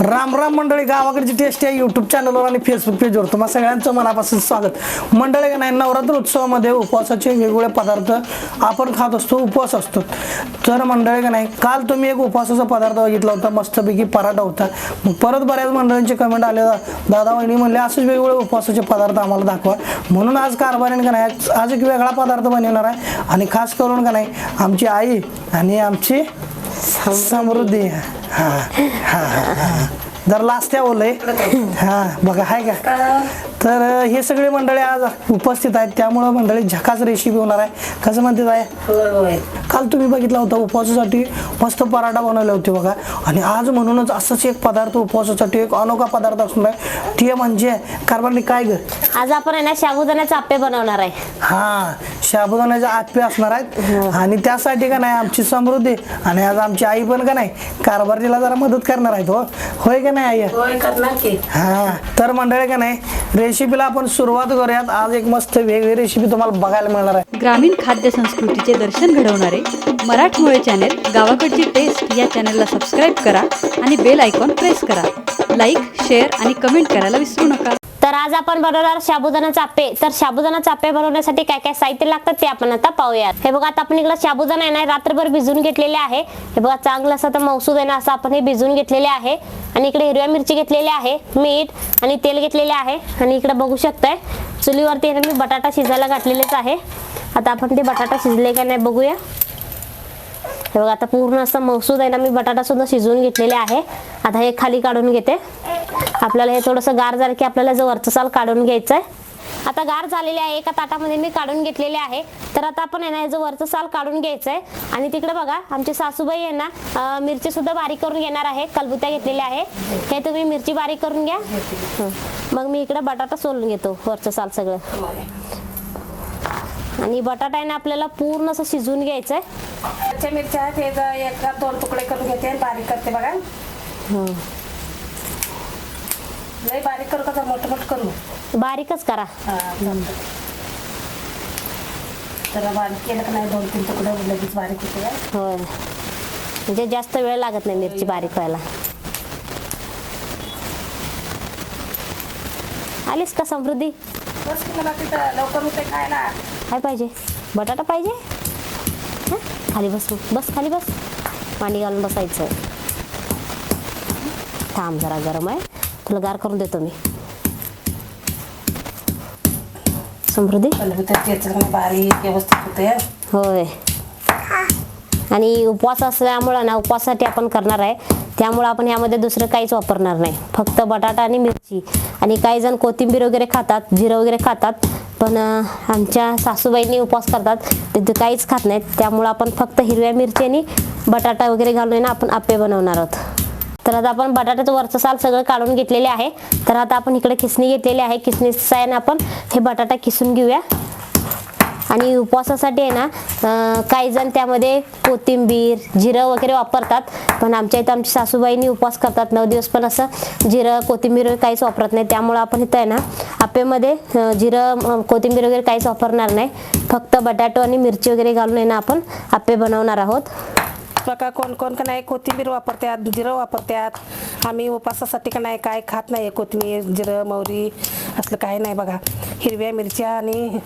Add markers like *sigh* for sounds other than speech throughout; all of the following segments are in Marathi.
राम राम मंडळी गावाकडची टेस्ट आहे युट्यूब चॅनलवर आणि फेसबुक पेजवर तुम्हा सगळ्यांचं मनापासून स्वागत. मंडळी का नाही नवरात्र उत्सवामध्ये उपवासाचे वेगवेगळे पदार्थ आपण खात असतो उपवास असतो. तर मंडळी का नाही काल तुम्ही एक उपवासाचा पदार्थ बघितला होता मस्तपैकी पराठा होता. मग परत बऱ्याच मंडळींचे कमेंट आले दादा वहिनी म्हणले असंच वेगवेगळे उपवासाचे पदार्थ आम्हाला दाखवा. म्हणून आज कारभारीने का नाही आज एक वेगळा पदार्थ बनवणार आहे. आणि खास करून का नाही आमची आई आणि आमची समृद्धी. हा हा हा. जर लास्ट त्या बोलय हा बघा हाय का? तर हे सगळे मंडळी आज उपस्थित आहेत. त्यामुळं मंडळी झकाच रेसिपी होणार आहे. कसं म्हणते आहे? काल तुम्ही बघितला होता उपवासासाठी मस्त पराठा बनवले होते बघा. आणि आज म्हणूनच असंच एक पदार्थ उपवासासाठी एक अनोखा पदार्थ असणार आहे. ते म्हणजे कारभारली काय ग? आज आपण आहे ना साबुदाण्याचे आप्पे बनवणार आहे. हा शाबुदाण्याचे आत्पे असणार आहेत. आणि त्यासाठी का नाही आमची समृद्धी आणि आज आमची आई पण का नाही कारभारीला जरा मदत करणार आहेत हो. होय का नाही आई? होय करणार की. हा तर मंडळी का नाही रेसिपीला आपण सुरुवात करूयात. आज एक मस्त वेगळी रेसिपी तुम्हाला बघायला मिळणार आहे. ग्रामीण खाद्य संस्कृतीचे दर्शन घडवणारे मराठमोळे चॅनेल गावाकडची टेस्ट या चॅनलला सबस्क्राईब करा आणि बेल आयकॉन प्रेस करा. लाईक शेअर आणि कमेंट करायला विसरू नका. तर आज आपण बनवणार शाबुदाना चापे. तर शाबुदाना चापे बनवण्यासाठी काय काय साहित्य लागतात ते आपण आता पाहूयात. हे बघा आता आपण इकडे शाबुदाना आहे ना रात्रभर भिजून घेतलेले आहे. हे बघा चांगलं असं तर मौसूद आहे ना असं आपण हे भिजून घेतलेले आहे. आणि इकडे हिरव्या मिरची घेतलेली आहे मीठ आणि तेल घेतलेले आहे. आणि इकडे बघू शकताय चुलीवरती मी बटाटा शिजायला घातलेलेच आहे. आता आपण ते बटाटा शिजले का नाही बघूया. हे बघा आता पूर्ण असं मसूद आहे ना मी बटाटा सुद्धा शिजवून घेतलेले आहे. आता हे खाली काढून घेते. आपल्याला हे थोडंसं गार झालं की आपल्याला जो वरचं साल काढून घ्यायचं आहे आता गार झालेले आहे एका ताटामध्ये मी काढून घेतलेले आहे. तर आता आपण आहे ना याचं वरचं साल काढून घ्यायचं आहे आणि तिकडे बघा आमची सासूबाई आहे ना मिरची सुद्धा बारीक करून घेणार आहे कलबुत्या घेतलेल्या आहे. हे तुम्ही मिरची बारीक करून घ्या. मग मी इकडे बटाटा सोलून घेतो वरचं साल सगळं. आणि बटाटा आहे ना आपल्याला पूर्ण असं शिजवून घ्यायचं आहे कच्च्या मिरच्या आहेत हे जर एका दोन तुकडे करून घेते आणि बारीक करते बघा. हं. लई बारीक करू का मोठं मोठं करू? बारीकच करा. हा. जरा बारीक केलं का नाही दोन तीन तुकडे लगेच बारीक होते होय. म्हणजे जास्त वेळ लागत नाही मिरची बारीक व्हायला. आलीस का समृद्धी? बस की मला तिथं लवकर होते खायला. काय पाहिजे? बटाटा पाहिजे? हं? खाली बस. बस खाली बस. मांडी घालून बसायचं. थांब जरा गरम आहे. तुला गार करून देतो मी. समृद्धी? पण त्याचं बारीक व्यवस्थित होते होय. आणि उपवास असल्यामुळं ना उपवासासाठी आपण करणार आहे. त्यामुळं आपण ह्यामध्ये दुसरं काहीच वापरणार नाही. फक्त बटाटा आणि मिरची. आणि काही जण कोथिंबीर वगैरे खातात जिरं वगैरे खातात पण आमच्या सासूबाईंनी उपवास करतात. ते काहीच खात नाहीत. त्यामुळं आपण फक्त हिरव्या मिरची आणि बटाटा वगैरे घालून आहे ना आपण आप्पे बनवणार आहोत. तर आता आपण बटाट्याचं वरचं साल सगळं काढून घेतलेले आहे. तर आता आपण इकडे खिसणी घेतलेली आहे. खिसणीच्या साहाय्याने आपण हे बटाटा किसून घेऊया. आणि उपवासासाठी आहे ना काही जण त्यामध्ये कोथिंबीर जिरं वगैरे वापरतात. पण आमच्या इथं आमची सासूबाईंनी उपवास करतात. नऊ दिवस पण असं जिरं कोथिंबीर वगैरे काहीच वापरत नाही त्यामुळं आपण इथं आहे ना आपेमध्ये जिरं कोथिंबीर वगैरे काहीच वापरणार नाही. फक्त बटाटो आणि मिरची वगैरे घालून आहे ना आपण आप्पे बनवणार आहोत. बघा कोण कोण का नाही कोथिंबीर वापरतात जिरं वापरतात. आम्ही उपासासाठी का नाही काय खात नाही कोथिंबीर जिरं मोहरी असलं काही नाही बघा. हिरव्या मिरच्या आणि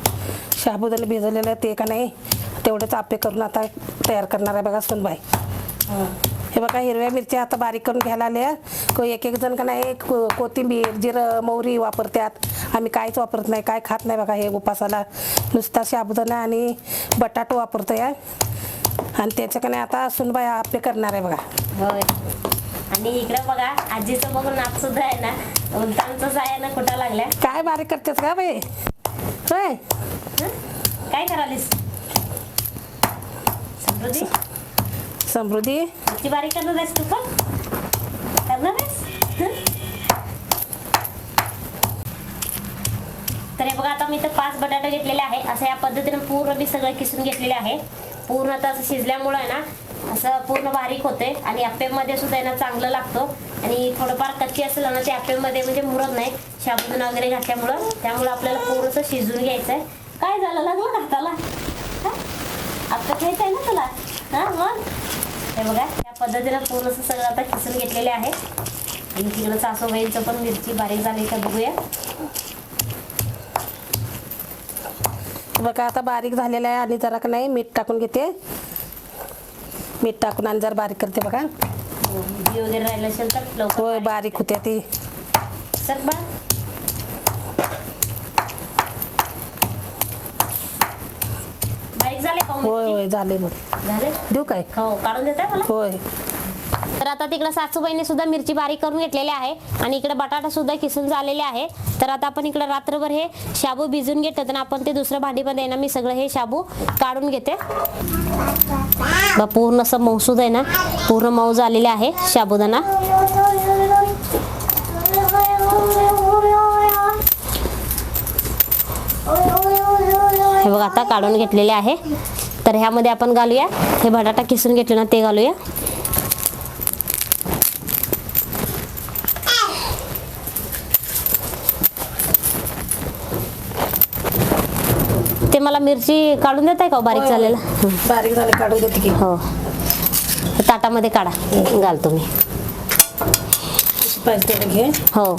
शाबुदाने भिजवलेलं ते का नाही? तेवढेच आप्पे करून आता तयार करणार आहे बघा सुनबाई. हे बघा हिरव्या मिरच्या आता बारीक करून घ्यायला आल्या. को एक एक जण का नाही को- कोथिंबीर जिरं मोहरी वापरतात आम्ही काहीच वापरत नाही काय खात नाही बघा हे उपासाला. नुसता शाबुदाना आणि बटाटो वापरतो या आणि त्याच्याकडे आता सुनबाई आपले करणार आहे बघा. होय. आणि इकडे बघा आजीचं बघून नाच सुद्धा आहे ना. उलटांचं आहे ना कुठं लागल्या? काय बारीक करतेस का बाई? होय. काय करालीस समृद्धी? समृद्धी. बारीक करणार आहेस तू पण? करणार आहेस? तर हे बघा आता मी इथं पाच बटाटे घेतलेले आहे. असं या पद्धतीने पूर्ण मी सगळं किसून घेतलेले आहे. पूर्ण आता असं शिजल्यामुळं आहे ना असं पूर्ण बारीक होते आणि आप्पेमध्ये सुद्धा आहे ना चांगलं लागतो. आणि थोडंफार कच्ची असेल ना ते आपल्यामध्ये म्हणजे मुरत नाही. साबुदाणा वगैरे घातल्यामुळं. त्यामुळं आपल्याला पूर्णच शिजून घ्यायचं आहे काय झालं? लागलं का हाताला. घ्यायचं आहे ना तुला? हा मग? हे बघा त्या पद्धतीनं पूर्णसं सगळं आता किसून घेतलेले आहे. आणि तिकडं सासूबाईंचं पण मिरची बारीक झाली का बघूया. बघा आता बारीक झालेलं आहे. आणि जरा का नाही मीठ टाकून घेते. मीठ टाकून आणि जरा बारीक करते बघा. भाजी वगैरे राहिलं असेल तर लवकर होय बारीक होत्या ती सर बा बारीक झाले का होय? होय झाले मग झाले देऊ काय हो काढून देताय मला होय तर आता तिकडे सासूबाईने सुद्धा मिरची बारीक करून घेतलेली आहे आणि इकडे बटाटा सुद्धा किसून झालेले आहे. तर आता आपण इकडे रात्रभर हे शाबू भिजून घेतो तर आपण ते दुसऱ्या भांडीमध्ये ना मी सगळं हे शाबू काढून घेते. पूर्ण असं मौसूद आहे ना पूर्ण मऊ झालेले आहे शाबुदाना हे बघा आता काढून घेतलेले आहे. तर ह्यामध्ये आपण घालूया. हे बटाटा किसून घेतले ना ते घालूया. मला मिरची काढून देत आहे का हो? बारीक. झालेला. बारीक झाले काढून देते की. हो. ताटामध्ये काढा. घालतो मी पाहिजे तेवढं घे. हो.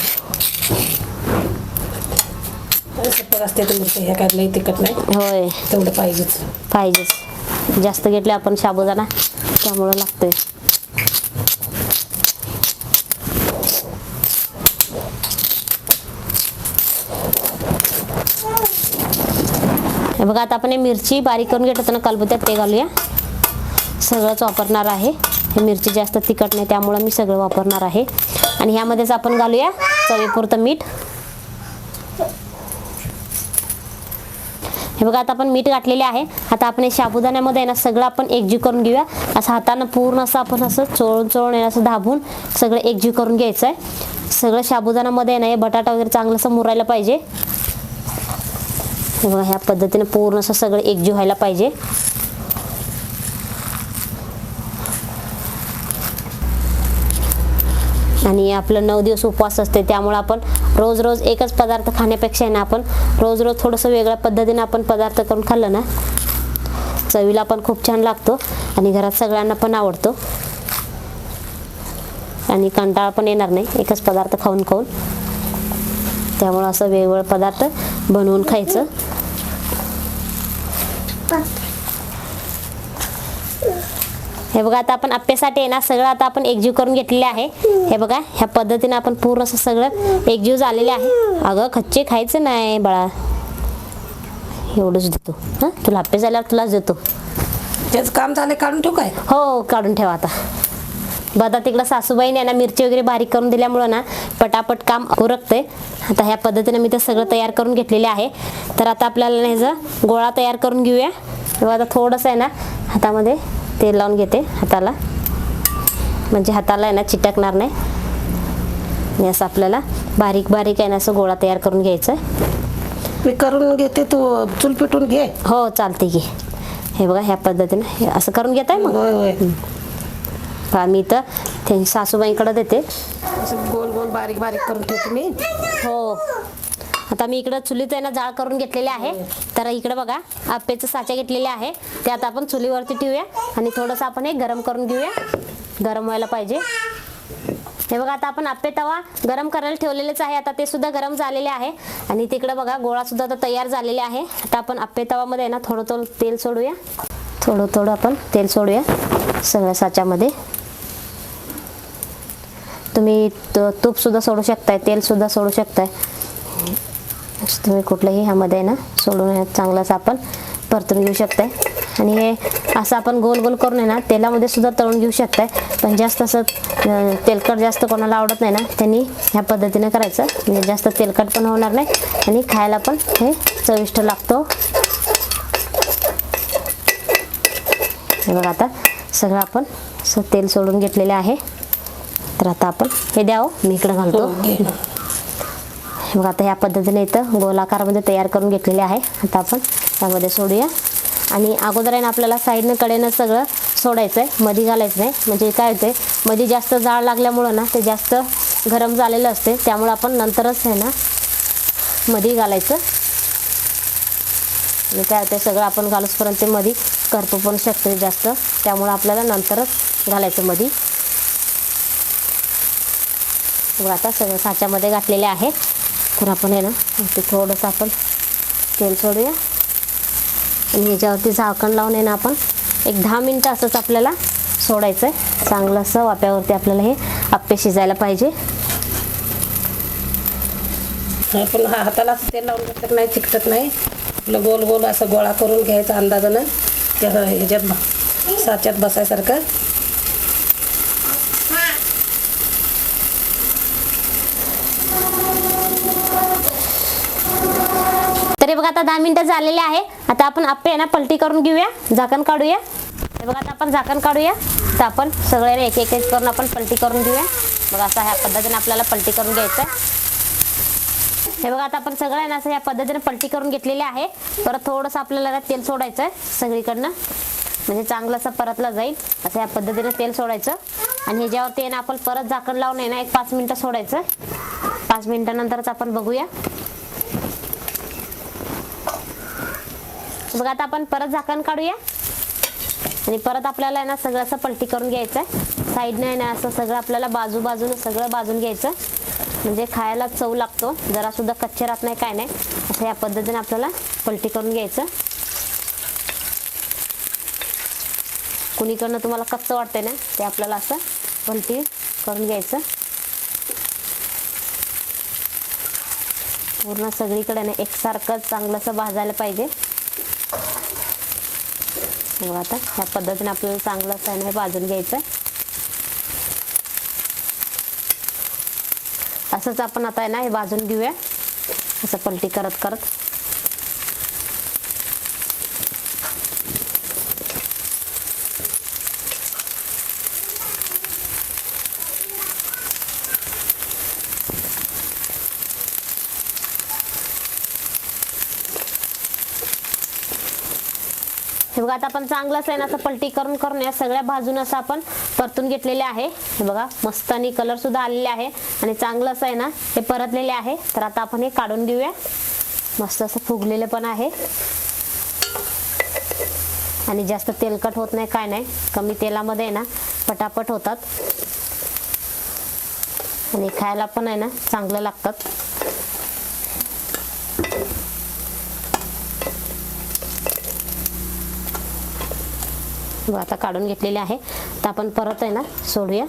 असते काय तिखट नाही. होय. तेवढं पाहिजेच. पाहिजेच. जास्त घेतले आपण साबुदाणा त्यामुळं लागतोय. हे बघा आता आपण हे मिरची बारीक करून घेतो ना कलबुत्यात ते घालूया. सगळंच वापरणार आहे. हे मिरची जास्त तिखट नाही त्यामुळं मी सगळं वापरणार आहे. आणि ह्यामध्येच आपण घालूया चवीपुरतं मीठ. हे बघा आता आपण मीठ घातलेले आहे. आता आपण हे साबुदाण्यामध्ये आहे ना सगळं आपण एकजीव करून घेऊया. असं हातानं पूर्ण असं आपण असं चोळून चोळून आहे ना असं दाबून सगळं एकजीव करून घ्यायचं आहे. सगळं साबुदाण्यामध्ये आहे ना हे बटाटा वगैरे चांगलं असं मुरायला पाहिजे. बघा ह्या पद्धतीने पूर्ण असं सगळं एकजीव व्हायला पाहिजे. आणि आपलं नऊ दिवस उपवास असते त्यामुळे आपण रोज रोज एकच पदार्थ खाण्यापेक्षा आहे ना आपण रोज रोज थोडंसं वेगळ्या पद्धतीने आपण पदार्थ करून खाल्लं ना चवीला पण खूप छान लागतो आणि घरात सगळ्यांना पण आवडतो. आणि कंटाळा पण येणार नाही एकच पदार्थ खाऊन खाऊन. त्यामुळं असं वेगवेगळे पदार्थ बनवून खायचं. हे बघा आता आपण आप्यासाठी आहे ना सगळं आता आपण एकजीव करून घेतलेले आहे. हे बघा ह्या पद्धतीने आपण पूर्ण असं सगळं एकजीव झालेले आहे. अगं खच्चे खायचं नाही बाळा. एवढंच देतो. हां? तुला आप्पे झाल्यावर तुलाच देतो. त्याचं काम झालं काढून ठेवू काय? हो काढून ठेवा आता. बघा तिकडं सासूबाईने ना मिरची वगैरे बारीक करून दिल्यामुळं ना पटापट काम उरकते आता ह्या पद्धतीने मी ते सगळं तयार करून घेतलेले आहे. तर आता आपल्याला ह्याचा गोळा तयार करून घेऊया. तेव्हा आता थोडंसं आहे ना हातामध्ये तेल लावून घेते हाताला. म्हणजे हाताला आहे ना चिटकणार नाही. आणि असं आपल्याला बारीक बारीक आहे ना असं गोळा तयार करून घ्यायचं. मी करून घेते तू चूल पेटून घे. हो चालते की. हे बघा ह्या पद्धतीने असं करून घेत आहे मग मी तर त्यांची सासूबाईंकडे देते. असं गोल गोल बारीक बारीक करून ठेवते मी. हो. आता मी इकडं चुलीत आहे ना जाळ करून घेतलेले आहे. तर इकडे बघा आप्याचं साचे घेतलेले आहे. ते आता आपण चुलीवरती ठेवूया आणि थोडंसं आपण हे गरम करून घेऊया. गरम व्हायला पाहिजे. हे बघा आता आपण आप्पे तवा गरम करायला ठेवलेलेच आहे. आता ते सुद्धा गरम झालेले आहे. आणि तिकडे बघा गोळा सुद्धा आता तयार झालेले आहे. आता आपण आप्पे तवामध्ये ना थोडं थोडं तेल सोडूया. थोडं थोडं आपण तेल सोडूया सगळ्या साच्यामध्ये. तुम्ही त- तूप सुद्धा सोडू शकताय तेल सुद्धा सोडू शकताय. असं तुम्ही कुठलंही ह्यामध्ये आहे ना सोडून हे चांगलंच आपण परतून घेऊ शकताय. आणि हे असं आपण गोल गोल करून आहे ना तेलामध्ये सुद्धा तळून घेऊ शकताय. पण जास्त असं तेलकट जास्त कोणाला आवडत नाही ना त्यांनी ह्या पद्धतीने करायचं. म्हणजे जास्त तेलकट पण होणार नाही आणि खायला पण हे चविष्ट लागतो. बघा आता सगळं आपण असं तेल सोडून घेतलेले आहे. तर आता आपण हे द्यावं. मी इकडे घालतो. हे बघा आता ह्या पद्धतीने इथं गोलाकारामध्ये तयार करून घेतलेले आहे. आता आपण त्यामध्ये सोडूया. आणि अगोदर आहे ना आपल्याला साईडनं कडेनं सगळं सोडायचं आहे मधी घालायचं नाही. म्हणजे काय होते मधी जास्त जाळ लागल्यामुळं ना ते जास्त गरम झालेलं असते त्यामुळं आपण नंतरच आहे ना मधी घालायचं. आणि काय होतं सगळं आपण घालूसपर्यंत ते मधी करपू पण शकते जास्त. त्यामुळं आपल्याला नंतरच घालायचं मधी. बघा आता सगळं साच्यामध्ये घातलेले आहे. तर आपण आहे ना ते थोडंसं आपण तेल सोडूया. आणि ह्याच्यावरती झाकण लावून आहे ना आपण एक दहा मिनटं असंच आपल्याला सोडायचं आहे चांगलं असं वाप्यावरती आपल्याला हे आप्पे शिजायला पाहिजे. आपण हा हाताला असं तेल लावून घेतलं नाही चिकटत नाही. आपलं गोल गोल असं गोळा करून घ्यायचा अंदाजानं. त्या ह्याच्यात साच्यात बसायसारखं तरी बघा आता दहा मिनिटं झालेले आहे. आता आपण आप्पे आहे ना पलटी करून घेऊया. झाकण काढूया. हे बघा आता आपण झाकण काढूया. तर आपण सगळ्यांना एक एक एक करून आपण पलटी करून घेऊया. बघा असं ह्या पद्धतीने आपल्याला पलटी करून घ्यायचं आहे हे बघा आता आपण सगळ्यांना असं या पद्धतीने पलटी करून घेतलेली आहे. परत थोडंसं आपल्याला तेल सोडायचं आहे सगळीकडनं. म्हणजे चांगलं असं परतलं जाईल. असं ह्या पद्धतीने तेल सोडायचं. आणि ह्याच्यावर ते ना आपण परत झाकण लावून आहे ना एक पाच मिनटं सोडायचं. पाच मिनटानंतरच आपण बघूया. बघा आता आपण परत झाकण काढूया. आणि परत आपल्याला आहे ना सगळं असं पलटी करून घ्यायचं आहे साईडने आहे ना असं सगळं आपल्याला बाजू बाजूने सगळं बाजून घ्यायचं. म्हणजे खायला चव लागतो. जरा सुद्धा कच्चे राहत नाही काय नाही. असं या पद्धतीने आपल्याला पलटी करून घ्यायचं. कुणीकडनं तुम्हाला कच्चं वाटतंय ना ते आपल्याला असं पलटी करून घ्यायचं. पूर्ण सगळीकडे ना एकसारखं चांगलं असं भाजायला पाहिजे. आता. ह्या पद्धतीने आपल्याला चांगलं असं आहे ना हे भाजून घ्यायचं आहे असंच आपण आता आहे ना हे भाजून घेऊया. असं पलटी करत करत. मग बघा आता आपण चांगलं आहे ना असं पलटी करून करून या सगळ्या बाजून असं आपण परतून घेतलेले आहे. हे बघा मस्त आणि कलर सुद्धा आलेले आहे. आणि चांगलं असं आहे ना हे परतलेले आहे. तर आता आपण हे काढून घेऊया. मस्त असं फुगलेले पण आहे. आणि जास्त तेलकट होत नाही काय नाही. कमी तेलामध्ये आहे ना पटापट होतात. आणि खायला पण आहे ना चांगलं लागतात. आता काढून घेतलेले आहे. तर आपण परत आहे ना सोडूया.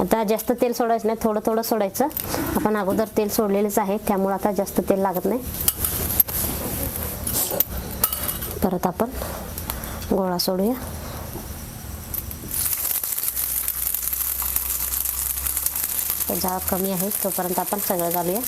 आता जास्त तेल सोडायचं नाही थोडं थोडं सोडायचं. आपण अगोदर तेल सोडलेलेच आहे त्यामुळे आता जास्त तेल लागत नाही. परत आपण गोळा सोडूया. जाळ कमी आहे तोपर्यंत आपण सगळं घालूया.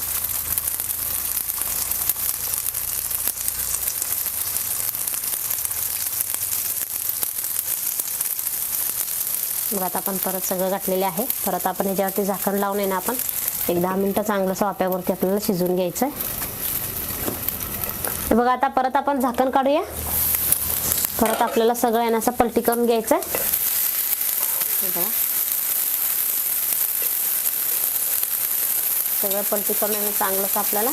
बघा आता आपण परत सगळं घातलेले आहे. परत आपण याच्यावरती झाकण लावून आहे ना आपण एक दहा मिनटं चांगलंसं वाप्यावरती आपल्याला शिजवून घ्यायचं आहे बघा आता परत आपण झाकण काढूया. परत आपल्याला सगळं आहे ना असं पलटी करून घ्यायचं आहे बघा. सगळं पलटी करून आहे चांगलंसं आपल्याला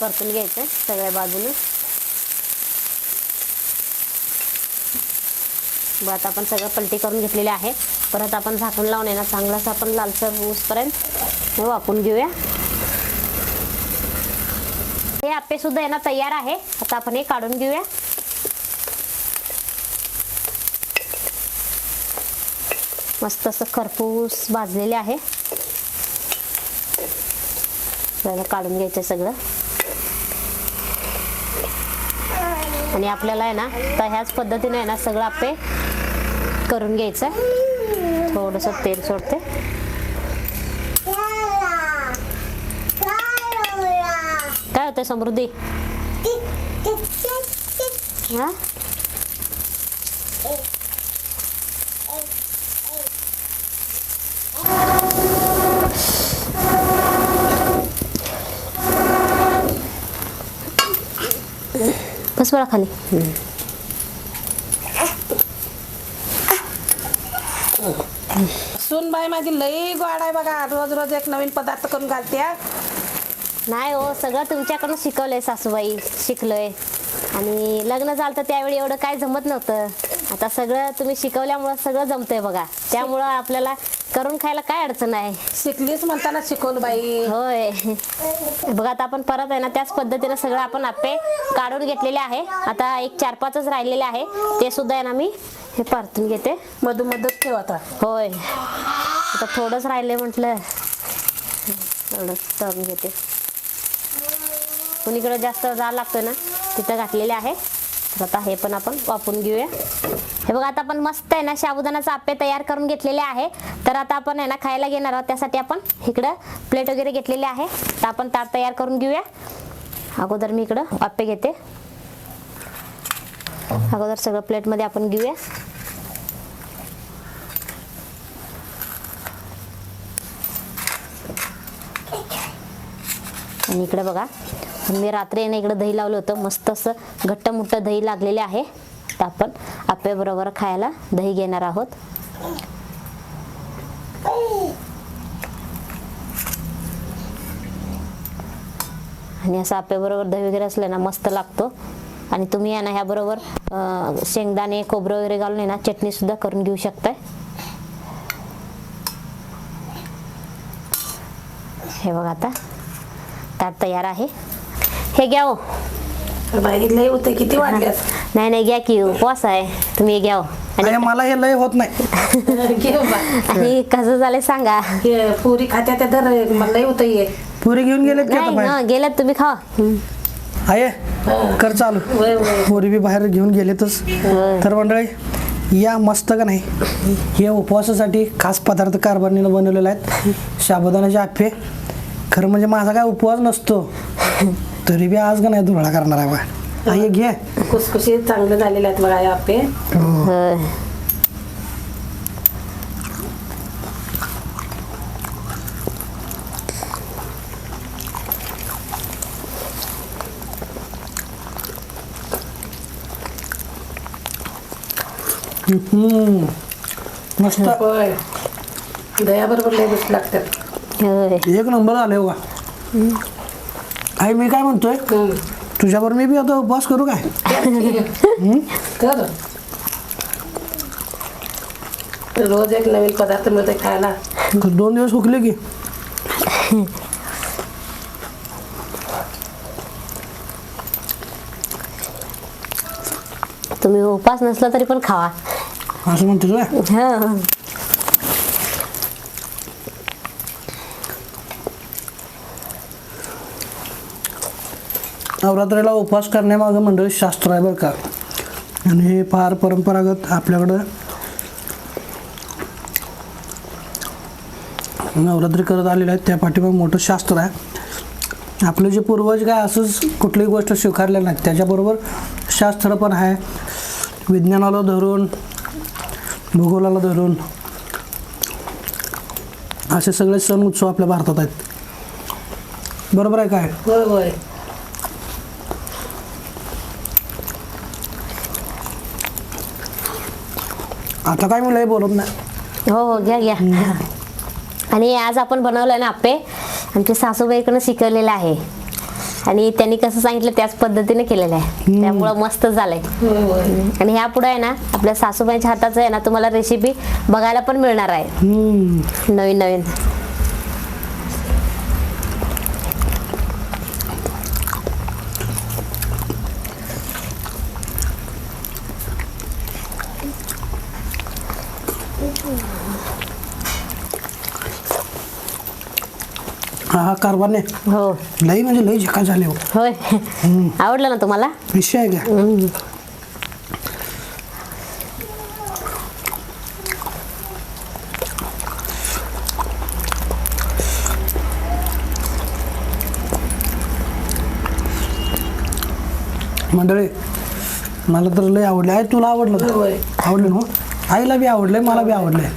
परतून घ्यायचं आहे सगळ्या बाजूने. बरं आता आपण सगळं पलटी करून घेतलेले आहे. परत आपण झाकण लावून येणार ना चांगलाच आपण लालसर ऊसपर्यंत वापून घेऊया. हे आप्पे सुद्धा आहे ना तयार आहे. आता आपण हे काढून घेऊया. मस्त असं खरपूस भाजलेले आहे. आपल्याला काढून घ्यायचं सगळं. आणि आपल्याला आहे ना तर ह्याच पद्धतीने आहे ना सगळं आप्पे करून घ्यायचं थोडंसं तेल सोडते. काय होतंय समृद्धी? हा? बस बळा खाली. सुनबाई माझी लई गोड आहे बघा. रोज रोज एक नवीन पदार्थ करून घालत्या नाही हो सगळं तुमच्याकडून शिकवलंय सासूबाई. शिकलोय. आणि लग्न झालं तर त्यावेळी एवढं काय जमत नव्हतं. आता सगळं तुम्ही शिकवल्यामुळं सगळं जमतंय बघा. त्यामुळं आपल्याला करून खायला काय अडचण आहे? शिकलीस म्हणताना शिकवलं बाई. होय. बघा आता आपण परत आहे ना त्याच पद्धतीने सगळं आपण आप्पे काढून घेतलेले आहे. आता एक चार पाचच राहिलेले आहे. ते सुद्धा आहे ना मी हे परतून घेते. मधू मधत ठेव आता. होय. आता थोडंच राहिले म्हटलं. थोडंच तळून घेते. कुणीकडे जास्त जाळ लागतोय ना तिथं घातलेले आहे. तर आता हे पण आपण वापरून घेऊया. हे बघा आता आपण मस्त आहे ना साबुदाणाचा आप्पे तयार करून घेतलेले आहे. तर आता आपण आहे ना खायला घेणार आहोत. त्यासाठी आपण इकडं प्लेट वगैरे घेतलेली आहे. तर आपण ताट तयार करून घेऊया. अगोदर मी इकडं आप्पे घेते. अगोदर सगळं प्लेटमध्ये आपण घेऊया. आणि इकडे बघा मी रात्री आहे ना इकडं दही लावलं होतं. मस्त असं घट्ट मुट्ट दही लागलेले आहे. तर आपण आप्याबरोबर खायला दही घेणार आहोत. आणि असं आप्याबरोबर दही वगैरे असलं ना मस्त लागतो. आणि तुम्ही या ना ह्याबरोबर शेंगदाणे खोबरं वगैरे घालून ना चटणी सुद्धा करून घेऊ शकताय. हे बघा आता ताट तयार आहे. हे घ्या हो. बाई लय होते किती वाढल्यास नाही नाही घ्या की उपवास आहे. तुम्ही घ्या हो. आणि आणि मला हे लय होत नाही. *laughs* घे बा. आणि कसं झालं सांगा. हे पुरी खात्या त्या दर मला लय होतं ये पुरी घेऊन गेलेत की आता नाही बाहेर? ना गेलात तुम्ही खा आहे. कर चालू. वय वय पोरी बी बाहेर घेऊन गेलेतच. तर मंडळी या मस्त का नाही? हे उपवासासाठी खास पदार्थ कारभारणीनं बनवलेले आहेत. साबुदाण्याचे आप्पे. खरं म्हणजे माझा काय उपवास नसतो. तरी बी आज का नाही धुळा करणार आहे बा हा, हे घे. खुसखुशीत चांगलं झालेले आहेत बघा आपे. होय. हम्म. मस्त. होय. दयाबरोबर लय गोष्टी लागतात. होय. एक नंबर आले हो का आई मी काय म्हणतोय? हम्म. तुझ्यावर मी बी आता उपवास करू काय? कर. रोज एक नवीन पदार्थ मिळते खायला. दोन दिवस हुकले की. तुम्ही उपास नसला तरी पण खावा. असं म्हणतो हं. नवरात्रीला उपवास करण्यामागं मंडळी शास्त्र आहे बरं का. आणि हे फार परंपरागत आपल्याकडं नवरात्री करत आलेले आहेत त्या पाठीमागं मोठं शास्त्र आहे. आपले जे पूर्वज काय असंच कुठलीही गोष्ट स्वीकारल्या नाहीत त्याच्याबरोबर शास्त्र पण आहे. विज्ञानाला धरून भूगोलाला धरून असे सगळे सण उत्सव आपल्या भारतात आहेत. बरोबर आहे काय? होय होय आता काय मी लय बोलत नाही. हो हो घ्या घ्या. आणि आज आपण बनवलं ना आप्पे. आमच्या सासूबाईकडनं शिकवलेलं आहे. आणि त्यांनी कसं सांगितलं त्याच पद्धतीने केलेलं आहे. त्यामुळं मस्त झालंय. आणि ह्या पुढे आहे ना आपल्या सासूबाईच्या हाताचं आहे ना तुम्हाला रेसिपी बघायला पण मिळणार आहे. हम्म. नवीन नवीन. हा हा कारभारने हो. लई म्हणजे लई झका झाले हो. होय. आवडलं ना तुम्हाला? विषय आहे का हम्म. मंडळी मला तर लई आवडले. आहे तुला आवडलं का? आवडलं ना हो? आईला बी आवडलंय मला बी आवडलंय.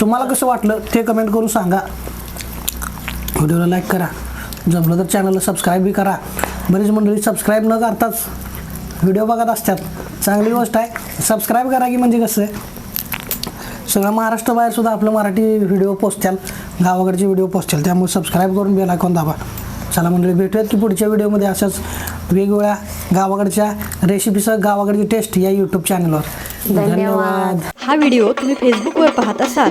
तुम्हाला कसं वाटलं ते कमेंट करून सांगा. व्हिडिओला लाईक करा. जमलं तर चॅनलला सबस्क्राईब बी करा. बरीच मंडळी सबस्क्राईब न करताच व्हिडिओ बघत असतात. चांगली गोष्ट आहे. सबस्क्राईब करा की म्हणजे कसं? आहे सगळं महाराष्ट्र बाहेर सुद्धा आपलं मराठी व्हिडिओ पोचत्याल. गावाकडचे व्हिडिओ पोचत्याल. त्यामुळे सबस्क्राईब करून बेल आयकॉन दाबा. चला मंडळी भेटूयात की पुढच्या व्हिडिओमध्ये अशाच वेगवेगळ्या गावाकडच्या रेसिपीसह गावाकडची टेस्ट या यूट्यूब चॅनलवर धन्यवाद. हा व्हिडिओ तुम्ही फेसबुकवर पाहत असाल.